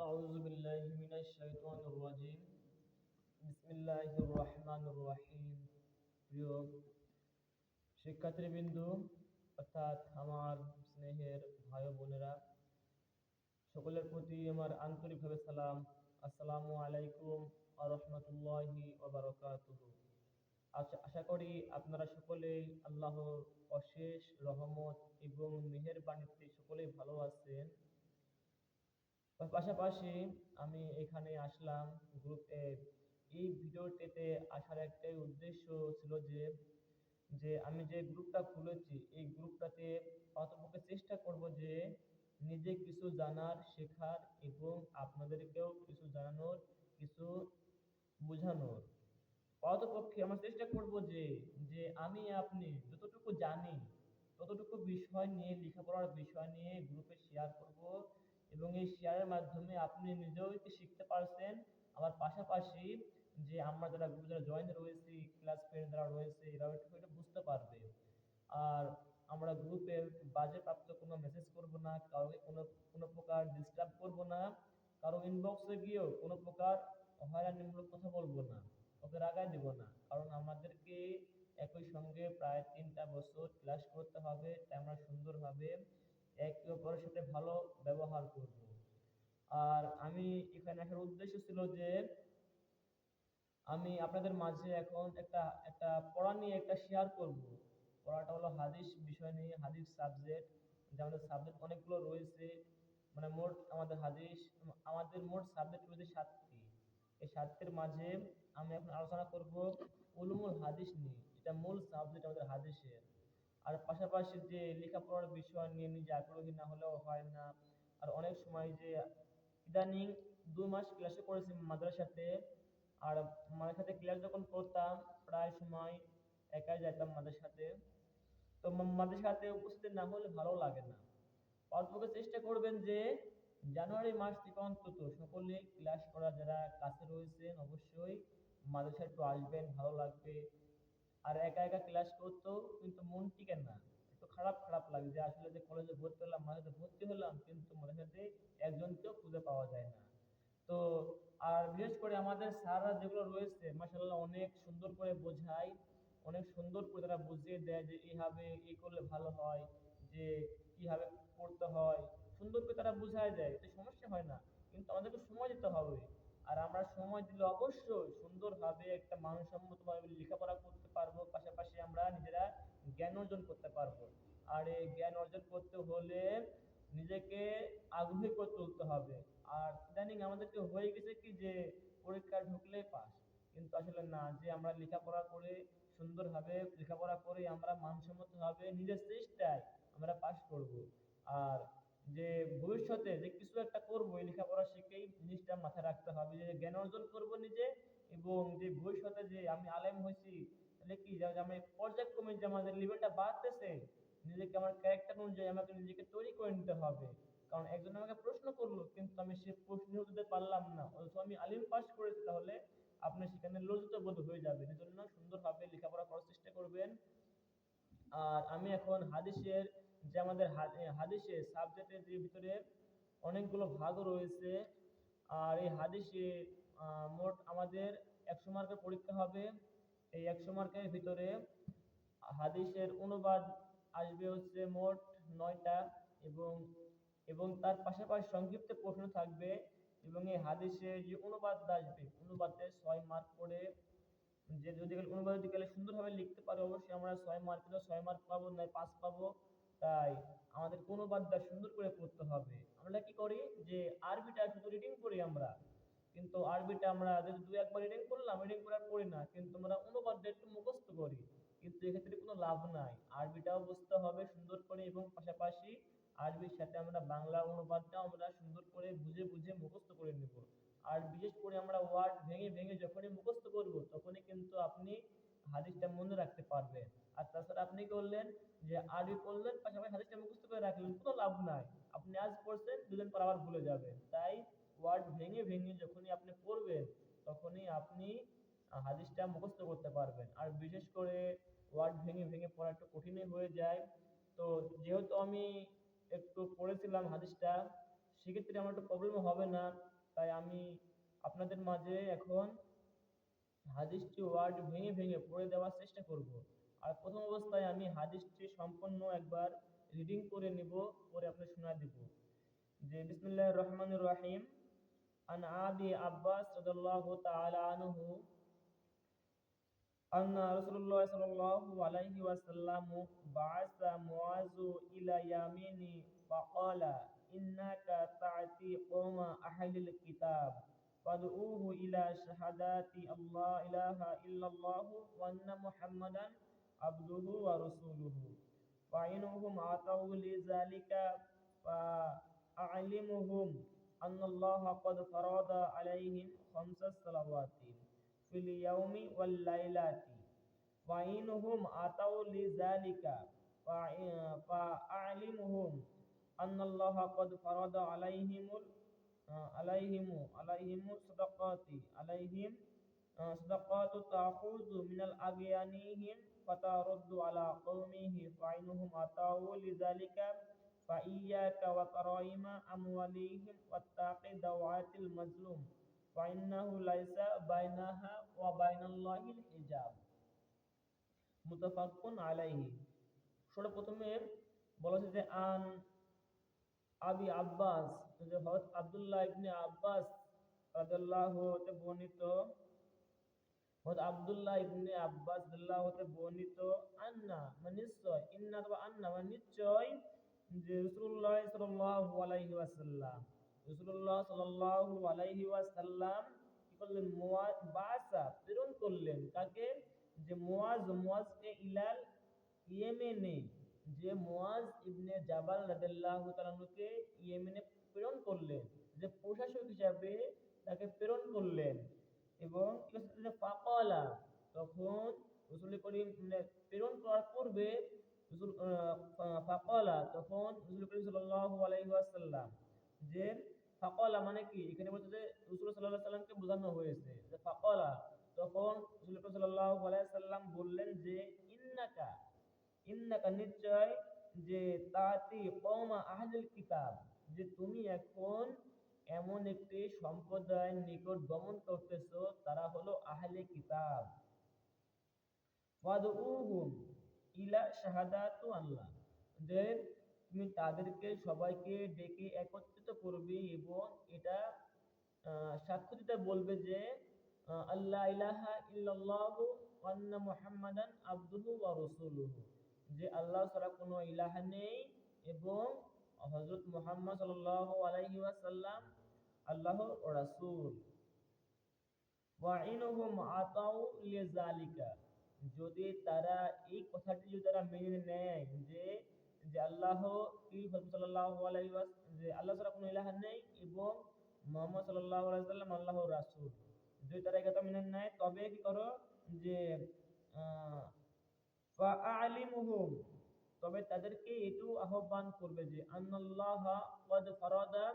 أعوذ بالله من الشيطان الرجيم بسم الله الرحمن الرحيم প্রিয় শিক্ষার্থীবৃন্দু অর্থাৎ আমার স্নেহের ভাই ও বোনেরা সকলের প্রতি আমার আন্তরিকভাবে সালাম আসসালামু আলাইকুম আ রহমতুল্লাহি ওবারকাতুহু আশা আশা করি আপনারা সকলেই আল্লাহর অশেষ রহমত এবং মেহেরবাণীতে সকলেই ভালো আছেন পাশাপাশি আমি এখানে আসলাম গ্রুপে এই ভিডিওটিতে আসার একটাই উদ্দেশ্য ছিল যে যে আমি যে গ্রুপটা খুলেছি, এই গ্রুপটাতে অতপক্ষে চেষ্টা করব যে নিজে কিছু জানার, শেখার এবং আপনাদেরকেও কিছু জানানোর, কিছু বোঝানোর। অতপক্ষে আমরা চেষ্টা করব যে যে আমি, আপনি যতটুকু জানি, ততটুকু বিষয় নিয়ে, লেখাপড়ার বিষয় নিয়ে গ্রুপে শেয়ার করব। এবং এই শেয়ারের মাধ্যমে আপনি নিজেও শিখতে পারছেন। আবার পাশাপাশি যে আমরা যারা যারা জয়েন রয়েছি ক্লাস ফ্রেন্ড যারা রয়েছে, এরাও একটু এটা বুঝতে পারবে। আর আমরা গ্রুপে বাজে প্রাপ্ত কোনো মেসেজ করব না, কাউকে কোনো কোনো প্রকার ডিস্টার্ব করব না, কারও ইনবক্সে গিয়েও কোনো প্রকার হয়রানিমূলক কথা বলব না ওকে রাগাই দেব না। কারণ আমাদেরকে একই সঙ্গে প্রায় তিনটা বছর ক্লাস করতে হবে, তাই আমরা সুন্দরভাবে একে অপরের সাথে ভালো ব্যবহার করব। আর আমি এখানে আসার উদ্দেশ্য ছিল যে, আমি আপনাদের মাঝে এখন একটা একটা পড়া নিয়ে একটা শেয়ার করব। পড়াটা হলো হাদিস বিষয় নিয়ে, হাদিস সাবজেক্ট যে আমাদের সাবজেক্ট অনেকগুলো রয়েছে। মানে মোট আমাদের হাদিস, আমাদের মোট সাবজেক্ট রয়েছে সাতটি। এই সাতটির মাঝে আমি এখন আলোচনা করব উলুমুল হাদিস নিয়ে এটা মূল সাবজেক্ট আমাদের হাদিসের। আর পাশাপাশি যে লেখাপড়ার বিষয় নিয়ে নিজে আগ্রহী না হলেও হয় না। আর অনেক সময় যে ইদানিং দুই মাস ক্লাসে করেছি মাদ্রাসাতে, আর মাদ্রাসাতে ক্লাস যখন করতাম, প্রায় সময় একাই যেতাম মাদ্রাসাতে। তো মাদ্রাসাতে উপস্থিত না হলে ভালো লাগে না। অল্পকে চেষ্টা করবেন যে জানুয়ারি মাস থেকে অন্তত সকলে ক্লাস করা যারা কাছে রয়েছেন, অবশ্যই মাদ্রাসা একটু আসবেন, ভালো লাগবে। আর একা একা ক্লাস করতেও কিন্তু মন টিকে না। একটু খারাপ খারাপ লাগে যে আসলে যে কলেজে ভর্তি হলাম, মাঝে ভর্তি হলাম, কিন্তু মাদ্রাসাতে একজনকেও খুঁজে পাওয়া যায় না। তো, আর বিশেষ করে আমাদের স্যাররা যেগুলো রয়েছে মাসাল্লাহ অনেক সুন্দর করে বোঝায়, অনেক সুন্দর করে তারা বুঝিয়ে দেয় যে এইভাবে এই করলে ভালো হয়, যে কীভাবে পড়তে হয়, সুন্দর করে তারা বুঝায় দেয়, এতে সমস্যা হয় না। কিন্তু আমাদেরকে সময় দিতে হবে। আর আমরা সময় দিলে অবশ্যই সুন্দরভাবে একটা মানসম্মতভাবে লেখাপড়া করতে পারব, পাশাপাশি আমরা নিজেরা জ্ঞান অর্জন করতে পারব। আর এই জ্ঞান অর্জন করতে হলে নিজেকে আগ্রহী করে তুলতে হবে। আর ইদানিং আমাদেরকে হয়ে গেছে কি যে পরীক্ষা ঢুকলে পাস। কিন্তু আসলে না, যে আমরা লেখাপড়া করে সুন্দরভাবে লেখাপড়া করে আমরা মানসম্মতভাবে নিজের চেষ্টায় আমরা পাস করব। আর যে ভবিষ্যতে যে কিছু একটা করব, এই লেখাপড়া শিখেই জিনিসটা মাথায় রাখতে হবে, যে জ্ঞান অর্জন করব নিজে এবং যে ভবিষ্যতে যে আমি আলেম হয়েছি, তাহলে কি যে আমি পর্যায়ক্রমে যে আমাদের লেভেলটা বাড়তেছে, নিজেকে আমার ক্যারেক্টার অনুযায়ী আমাকে নিজেকে তৈরি করে নিতে হবে। কারণ একজন আমাকে প্রশ্ন করল, কিন্তু আমি সে প্রশ্নের দিতে পারলাম না, অথচ আমি আলিম পাস করেছি, তাহলে আপনি সেখানে লজ্জিত বোধ হয়ে যাবেন। এই জন্য সুন্দরভাবে লেখাপড়া করার চেষ্টা করবেন। আর আমি এখন হাদিসের যে আমাদের হাদিসের সাবজেক্টের ভিতরে অনেকগুলো ভাগ রয়েছে। আর এই হাদিসে মোট আমাদের একশো মার্কের পরীক্ষা হবে। এই একশো মার্কের ভিতরে হাদিসের অনুবাদ আসবে হচ্ছে মোট নয়টা এবং এবং তার পাশাপাশি সংক্ষিপ্ত প্রশ্ন থাকবে এবং এই হাদিসে যে অনুবাদ আসবে, অনুবাদে ছয় মার্ক করে যে যদি অনুবাদ যদি সুন্দরভাবে লিখতে পারে, অবশ্যই আমরা ছয় মার্ক ছয় মার্ক পাবো, নয় পাঁচ পাবো। তাই আমাদের অনুবাদটা সুন্দর করে পড়তে হবে। আমরা কি করি যে আরবিটা শুধু রিডিং করি আমরা। কিন্তু আরবিটা আমরা যদি দু একবার রিডিং করলাম রিডিং করার পড়ি না, কিন্তু আমরা অনুবাদটা একটু মুখস্থ করি। কিন্তু এক্ষেত্রে কোনো লাভ নাই। আরবিটাও বুঝতে হবে সুন্দর করে এবং পাশাপাশি আরবির সাথে আমরা বাংলা অনুবাদটাও আমরা সুন্দর করে বুঝে বুঝে মুখস্থ করে নেব। আর বিশেষ করে আমরা ওয়ার্ড ভেঙে ভেঙে যখনই মুখস্থ করব, তখনই কিন্তু আপনি হাদিসটা মনে রাখতে পারবেন। আর তাছাড়া আপনি করলেন যে আরবি পড়লেন পাশাপাশি হাদিসটা মুখস্থ করে রাখলেন, কোনো লাভ নাই। আপনি আজ পড়ছেন, দুদিন পর আবার ভুলে যাবেন। তাই ওয়ার্ড ভেঙে ভেঙে যখনই আপনি পড়বেন, তখনই আপনি হাদিসটা মুখস্থ করতে পারবেন। আর বিশেষ করে ওয়ার্ড ভেঙে ভেঙে পড়া একটু কঠিনই হয়ে যায়। তো যেহেতু আমি একটু পড়েছিলাম হাদিসটা, সেক্ষেত্রে আমার একটু প্রবলেম হবে না। তাই আমি আপনাদের মাঝে এখন হাদিসটি ওয়ার্ড ভেঙে ভেঙে পড়ে দেওয়ার চেষ্টা করব। অবস্থায় আমি হাদিসটি সম্পূর্ণ একবার রিডিং করে নিব পরে আপনি শোনা দিব যে বিসমিল্লাহির রহমানির রহিম আন আবি আব্বাস রাদিয়াল্লাহু তাআলা আনহু أن رسول الله صلى الله عليه وسلم بعث معاذ إلى يمين فقال إنك تأتي قوم أهل الكتاب فادعوه إلى شهادة الله إله إلا الله وأن محمدا عبده ورسوله. فإنهم أتوا لذلك فأعلمهم أن الله قد فرض عليهم خمس صلوات في اليوم والليلة فإنهم أتوا لذلك فأعلمهم أن الله قد فرض عليهم عليهم عليهم صدقات عليهم صدقات تأخذ من الأغيانهم فترد على قومه فإنهم أتوا لذلك فإياك وكرائم أموالهم واتق دعوات المظلوم فإنه ليس بينها وبين الله الحجاب মুতাফাক্কুন আলাইহি সর্বপ্রথমে বলা হচ্ছে যে আন আবি আব্বাস যে হযরত আব্দুল্লাহ ইবনে আব্বাস রাদিয়াল্লাহু হতে বর্ণিত হযরত আব্দুল্লাহ ইবনে আব্বাস রাদিয়াল্লাহু হতে বর্ণিত আন্না মানে নিশ্চয়, ইন্না অথবা আন্না মানে নিশ্চয় যে রাসূলুল্লাহ সাল্লাল্লাহু আলাইহি ওয়াসাল্লাম, রাসূলুল্লাহ সাল্লাল্লাহু আলাইহি ওয়াসাল্লাম কি করলেন? মুয়াজ বাসা প্রেরণ করলেন। কাকে? যে মুয়াজ, মুয়াজকে ইলাল ইয়েমেনে, যে মুয়াজ ইবনে জাবাল রাদিয়াল্লাহু তাআলাকে ইয়েমেনে প্রেরণ করলেন, যে প্রশাসক হিসাবে তাকে প্রেরণ করলেন। এবং হচ্ছে তখন রাসূল করিম মানে প্রেরণ করার পূর্বে ফাকালা। তখন রাসূল করিম সাল্লাল্লাহু আলাইহি ওয়াসাল্লাম যে ফাকালা মানে কি? এখানে বলতে যে রাসূল আলাইহি সাল্লামকে বোঝানো হয়েছে যে ফাকালা। তখন রাসূল করিম সাল্লাল্লাহু আলাইহি সাল্লাম বললেন যে, ইন্নাকা ইন্নাকা নিশ্চয় যে তাতি কওমা আহলুল কিতাব, যে তুমি এখন এমন একটি সম্প্রদায়ের নিকট গমন করতেছো, তারা হলো আহলে কিতাব। ইলা আল্লাহ। তুমি তাদেরকে সবাইকে ডেকে একত্রিত করবে এবং এটা সাক্ষ্য দিতে বলবে যে আল্লাহ ইলাহা ইল্লাল্লাহু আন্না মুহাম্মাদান আবদুহু ওয়া যে আল্লাহ ছাড়া কোনো ইলাহা নেই এবং হযরত মুহাম্মদ সাল্লাল্লাহু আলাইহি ওয়াসাল্লাম আল্লাহর রাসূল। ওয়া ইনহুম আতাউ লিযালিকা। যদি তারা এই কথাটি যদি তারা মেনে নেয় যে যে আল্লাহ কি সাল্লাল্লাহু আলাইহি যে আল্লাহ ছাড়া কোনো ইলাহা নেই এবং মুহাম্মদ সাল্লাল্লাহু আলাইহি সাল্লাম আল্লাহর রাসূল। যদি তারা কথা মেনে নেয়, তবে কি করো যে ফাআলিমুহুম তবে তাদেরকে এটু আহ্বান করবে যে, আন্নাল্লাহ কদ ফারাদা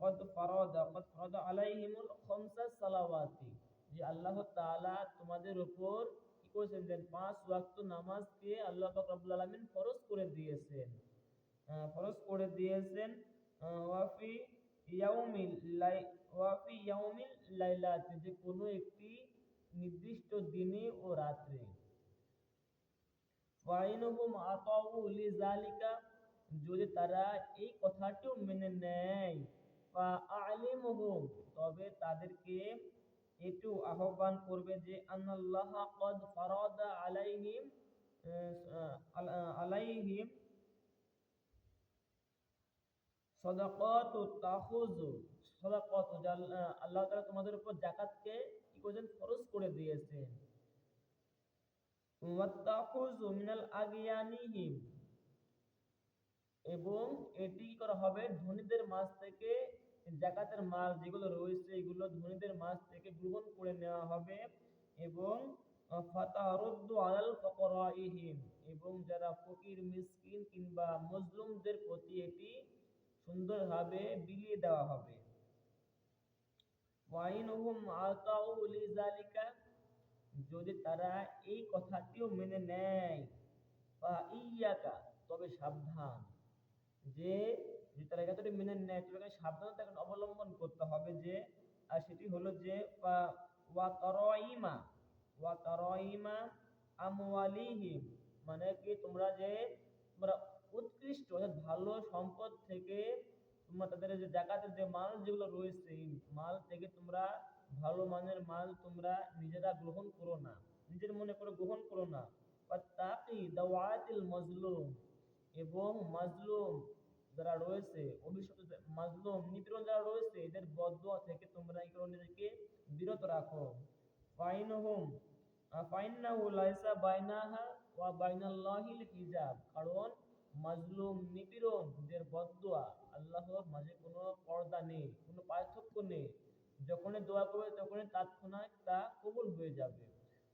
কদ ফারাদা কদ ফারাদা আলাইহিমুল খামসা সালাওয়াতি। যে আল্লাহ তাআলা তোমাদের উপর কি করেছেন? যে পাঁচ ওয়াক্ত নামাজকে আল্লাহ পাক রব্বুল আলামিন ফরজ করে দিয়েছেন। ফরজ করে দিয়েছেন ওয়াফি ইয়াউমিল লাই ওয়াফি ইয়াউমিল লাইলাত, যে কোনো একটি নির্দিষ্ট দিনে ও রাত্রে। ওয়াইনুহুম আতাউ লিযালিকা যদি তারা এই কথাটিও মেনে নেয় বা আলিমুহুম তবে তাদেরকে একটু আহ্বান করবে যে, আন্নাল্লাহ কদ আলাইহিম আলাইহিম সাদাকাতু তাখুযু, সাদাকাত আল্লাহ তোমাদের উপর যাকাতকে কি করেছেন? ফরজ করে দিয়েছেন। এবং এটি করা হবে? ধনীদের মাছ থেকে জাকাতের মাল যেগুলো রয়েছে, এগুলো ধনীদের মাছ থেকে গ্রহণ করে নেওয়া হবে। এবং এবং যারা ফকির, মিসকিন কিংবা মজলুমদের প্রতি এটি সুন্দরভাবে বিলিয়ে দেওয়া হবে। ওয়াইনহুম আতাউ লিযালিকা যদি তারা এই কথাটিও মেনে নেয়, বা ইয়াকা, তবে সাবধান। যে, যদি তারা একাত্তরটি মেনে নেয়, তবে সাবধানতা এখন অবলম্বন করতে হবে যে, আর সেটি হলো যে ওয়া তারাইমা, ওয়া আমওয়ালিহিম মানে কি তোমরা যে, তোমরা উৎকৃষ্ট, অর্থাৎ ভালো সম্পদ থেকে তোমরা তাদের যে জাকাতের যে মাল যেগুলো রয়েছে, মাল থেকে তোমরা ভালো মানের মাল তোমরা নিজেরা গ্রহণ করো না। নিজের মনে করে গ্রহণ করো না। তাকি দাওয়াতিল মাজলুম। এবং মাজলুম যারা রয়েছে, অভিশপ্ত মাজলুম, নিপীড়ন যারা রয়েছে, এদের বদদোয়া থেকে তোমরা করো? নিজেকে বিরত রাখো। ফাইনহুম, ফাইন্নাহু লাইসা বাইনাহা ওয়া বাইনাল্লাহিল হিজাব। কারণ মাজলুম নিপীড়নদের বদদোয়া আল্লাহর মাঝে কোনো পর্দা নেই, কোনো পার্থক্য নেই। যখনই দোয়া করবে তখনই তাৎক্ষণিক তা কবুল হয়ে যাবে।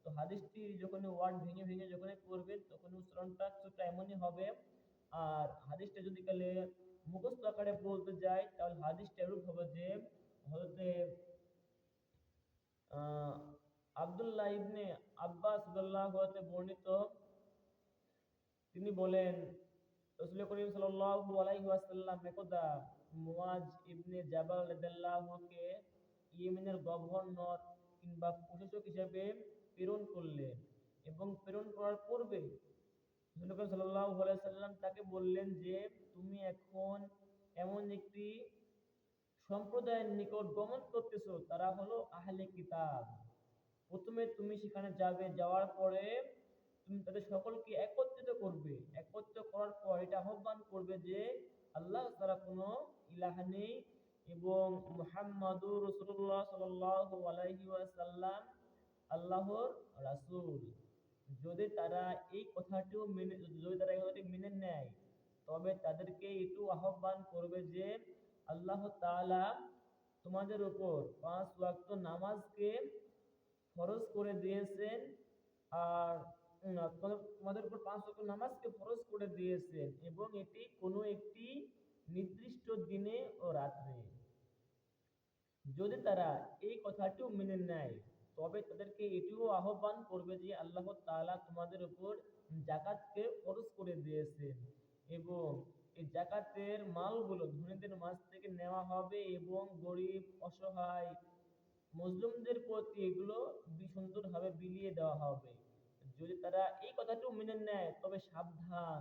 তো হাদিসটি যখন ওয়ার্ড ভেঙে ভেঙে যখন পড়বেন তখন উচ্চারণটা কিছুটা এমনই হবে। আর হাদিসটা যদি কালে মুখস্থ আকারে বলতে যাই তাহলে হাদিসটা এরূপ হবে যে আহ, আব্দুল্লাহ ইবনে আব্বাস রাদিয়াল্লাহু হতে বর্ণিত তিনি বলেন রসুল করিম সাল্লাল্লাহু আলাইহি ওয়াসাল্লাম একদা মুয়াজ ইবনে জাবাল রাদিয়াল্লাহুকে ইয়েমেনের গভর্নর কিংবা প্রশাসক হিসেবে প্রেরণ করলেন এবং প্রেরণ করার পূর্বে সাল্লাম তাকে বললেন যে, তুমি এখন এমন একটি সম্প্রদায়ের নিকট গমন করতেছো, তারা হলো আহলে কিতাব। প্রথমে তুমি সেখানে যাবে, যাওয়ার পরে তুমি তাদের সকলকে একত্রিত করবে। একত্রিত করার পর এটা আহ্বান করবে যে, আল্লাহ তারা কোনো ইলাহা নেই এবং মুহাম্মাদুর রাসূলুল্লাহ সাল্লাল্লাহু আলাইহি ওয়াসাল্লাম আল্লাহর রাসূল। যদি তারা এই কথাটিও মেনে, যদি তারা এই কথাটি মেনে নেয়, তবে তাদেরকে একটু আহ্বান করবে যে আল্লাহ তাআলা তোমাদের উপর পাঁচ ওয়াক্ত নামাজকে ফরজ করে দিয়েছেন আর তোমাদের তোমাদের উপর পাঁচ ওয়াক্ত নামাজকে ফরজ করে দিয়েছেন এবং এটি কোনো একটি নির্দিষ্ট দিনে ও রাত্রে। যদি তারা এই কথাটিও মেনে নেয়, তবে তাদেরকে এটিও আহ্বান করবে যে আল্লাহ তাআলা তোমাদের উপর জাকাতকে ফরজ করে দিয়েছেন এবং এই জাকাতের মালগুলো ধনীদের মাঝ থেকে নেওয়া হবে এবং গরিব, অসহায়, মুসলিমদের প্রতি এগুলো সুন্দরভাবে বিলিয়ে দেওয়া হবে। যদি তারা এই কথাটিও মেনে নেয়, তবে সাবধান।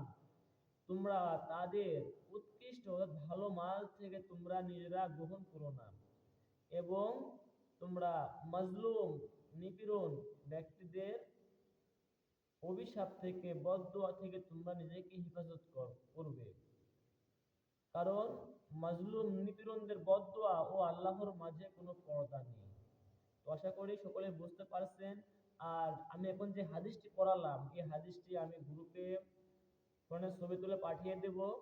তোমরা তাদের উৎকৃষ্ট ভালো মাল থেকে তোমরা নিজেরা গ্রহণ করো না। এবং তোমরা মাজলুম, নিপীড়ন ব্যক্তিদের অভিশাপ থেকে বদদোয়া থেকে তোমরা নিজেকে হেফাজত কর- করবে। কারণ মাজলুম, নিপীড়নদের বদদোয়া ও আল্লাহর মাঝে কোনো পর্দা নেই। তো আশা করি সকলে বুঝতে পারছেন। আর আমি এখন যে হাদিসটি পড়ালাম, এই হাদিসটি আমি গ্রুপে ফোনের ছবি তুলে পাঠিয়ে দেব।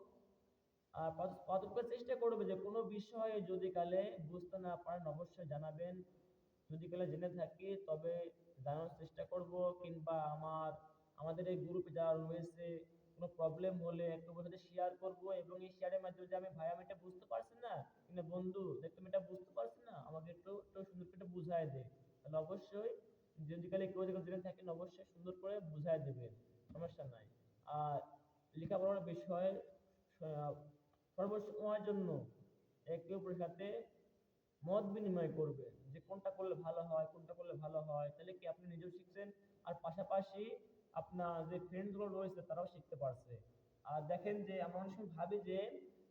আর পাত- চেষ্টা করবে যে কোনো বিষয়ে যদি কালে বুঝতে না পারেন অবশ্যই জানাবেন। যদি কালে জেনে থাকি, তবে জানার চেষ্টা করব। কিংবা আমার, আমাদের এই গ্রুপে যারা রয়েছে, কোনো প্রবলেম হলে একটু সাথে শেয়ার করব এবং এই শেয়ারের মাধ্যমে আমি ভাই, আমি এটা বুঝতে পারছি না, কিংবা বন্ধু, দেখ তুমি এটা বুঝতে পারছি না, আমাকে একটু একটু সুন্দর করে বুঝায় দে। তাহলে অবশ্যই যদি কালে কেউ যদি জেনে থাকেন, অবশ্যই সুন্দর করে বুঝায় দেবেন, সমস্যা নাই। আর লেখাপড়ার বিষয়ে সর্বসময়ের জন্য একে অপরের সাথে মত বিনিময় করবে যে কোনটা করলে ভালো হয়, কোনটা করলে ভালো হয়। তাহলে কি আপনি নিজেও শিখছেন? আর পাশাপাশি আপনার যে ফ্রেন্ডসগুলো রয়েছে তারাও শিখতে পারছে। আর দেখেন যে আমরা অনেক সময় ভাবি যে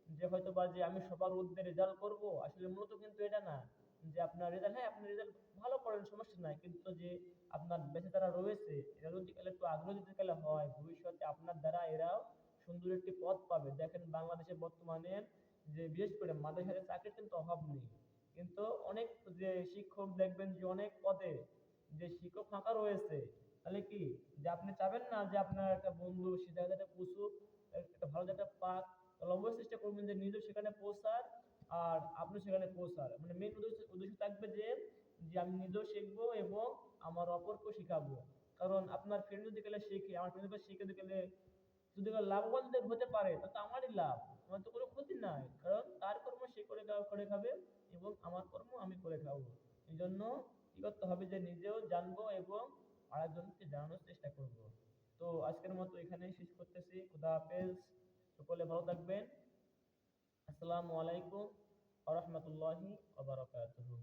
যে হয়তো বা যে আমি সবার মধ্যে রেজাল্ট করব, আসলে মূলত কিন্তু এটা না। যে আপনার রেজাল্ট হ্যাঁ আপনি রেজাল্ট ভালো করেন, সমস্যা নাই। কিন্তু যে আপনার বেঁচে তারা রয়েছে, এরা যদি একটু আগ্রহ যদি হয়, ভবিষ্যতে আপনার দ্বারা এরাও সুন্দর একটি পথ পাবে। দেখেন বাংলাদেশে বর্তমানে যে বিশেষ করে মাদ্রাসাতে চাকরির কিন্তু অভাব নেই। কিন্তু অনেক যে শিক্ষক দেখবেন যে অনেক পদে যে শিক্ষক ফাঁকা রয়েছে, তাহলে কি যে আপনি চাবেন না যে আপনার একটা বন্ধু সে জায়গাটা পৌঁছুক একটা ভালো জায়গা পাক, তাহলে অবশ্যই চেষ্টা করবেন যে নিজেও সেখানে পৌঁছার আর আপনি সেখানে পৌঁছার। মানে মেন উদ্দেশ্য উদ্দেশ্য থাকবে যে যে আমি নিজেও শিখব এবং আমার অপরকেও শিখাবো। কারণ আপনার ফ্রেন্ড যদি গেলে শিখে, আমার ফ্রেন্ড শিখে গেলে যদি কেউ লাভবান যদি হতে পারে তাহলে তো আমারই লাভ। আমার তো কোনো ক্ষতি নাই, কারণ তার কর্ম সে করে করে খাবে এবং আমার কর্ম আমি করে খাব। এই জন্য কি করতে হবে যে নিজেও জানব এবং আরেকজনকে জানানোর চেষ্টা করব। তো আজকের মতো এখানেই শেষ করতেছি। খুদা হাফেজ। সকলে ভালো থাকবেন। আসসালামু আলাইকুম ওয়া বারাকাতুহু।